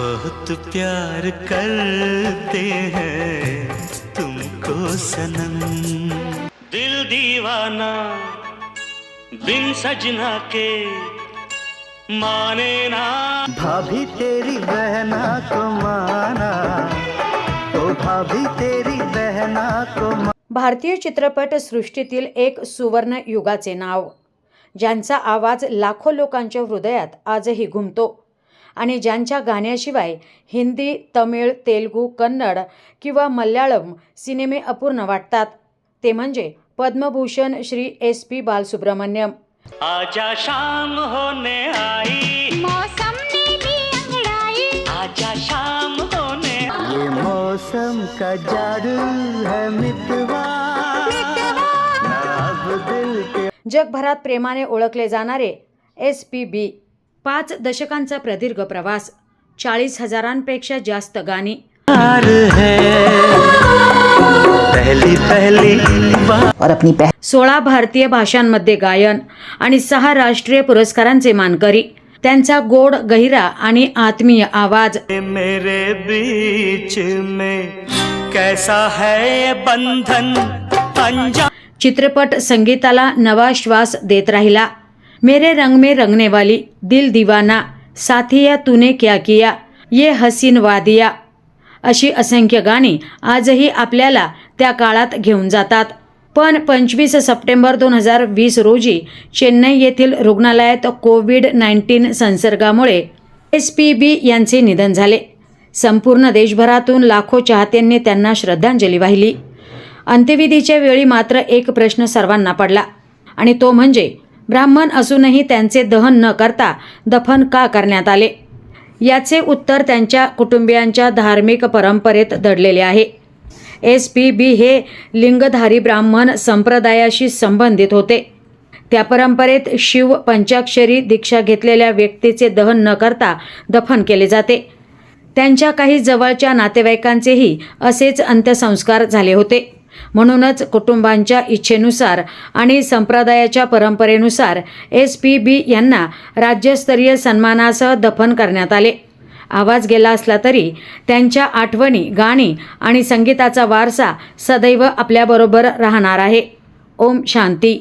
बहुत प्यार करते हैं तुमको सनम। दिल दीवाना बिन सजना के माने ना। भाभी तेरी बहना को माना ओ भाभी तेरी बहना को भारतीय चित्रपट सृष्टीतील एक सुवर्ण युगाचे नाव ज्यांचा आवाज लाखो लोकांच्या हृदयात आजही घुमतो. आणि ज्यांच्या गाण्याशिवाय हिंदी तमिळ तेलुगू कन्नड किंवा मल्याळम सिनेमे अपूर्ण वाटतात. ते म्हणजे पद्मभूषण श्री एस पी बालसुब्रमण्यम. आजा शाम होने आई. मौसम ने भी अंगड़ाई आजा शाम होने ये मौसम का जादू है मितवा? अब दिल के जगभरात प्रेमाने ओळखले जाणारे एस पी बी पाच दशकांचा प्रदीर्घ प्रवास. चाळीस हजारांपेक्षा जास्त गाणी. प्यार पहली पहली बार और अपनी पह सोळा भारतीय भाषांमध्ये गायन आणि सहा राष्ट्रीय पुरस्कारांचे मानकरी. त्यांचा गोड गहिरा आणि आत्मीय आवाज. मेरे बीच में कैसा है बंधन? चित्रपट संगीताला नवा श्वास देत राहिला. मेरे रंग में रंगने वाली दिल दीवाना साथिया तूने क्या किया? ये हसीन वादिया। अशी असंख्य गाणी आजही आपल्याला त्या काळात घेऊन जातात. पण पंचवीस सप्टेंबर दोन हजार वीस रोजी चेन्नई येथील रुग्णालयात कोविड नाईन्टीन संसर्गामुळे एस पी बी यांचे निधन झाले. संपूर्ण देशभरातून लाखो चाहत्यांनी त्यांना श्रद्धांजली वाहिली. अंत्यविधीच्या वेळी मात्र एक प्रश्न सर्वांना पडला आणि तो म्हणजे ब्राह्मण असूनही त्यांचे दहन न करता दफन का करण्यात आले? याचे उत्तर त्यांच्या कुटुंबियांच्या धार्मिक परंपरेत दडलेले आहे. एस पी बी हे लिंगधारी ब्राह्मण संप्रदायाशी संबंधित होते. त्या परंपरेत शिव पंचाक्षरी दीक्षा घेतलेल्या व्यक्तीचे दहन न करता दफन केले जाते. त्यांच्या काही जवळच्या नातेवाईकांचेही असेच अंत्यसंस्कार झाले होते. म्हणूनच कुटुंबांच्या इच्छेनुसार आणि संप्रदायाच्या परंपरेनुसार एस पी बी यांना राज्यस्तरीय सन्मानासह दफन करण्यात आले. आवाज गेला असला तरी त्यांच्या आठवणी गाणी आणि संगीताचा वारसा सदैव आपल्याबरोबर राहणार आहे. ओम शांती.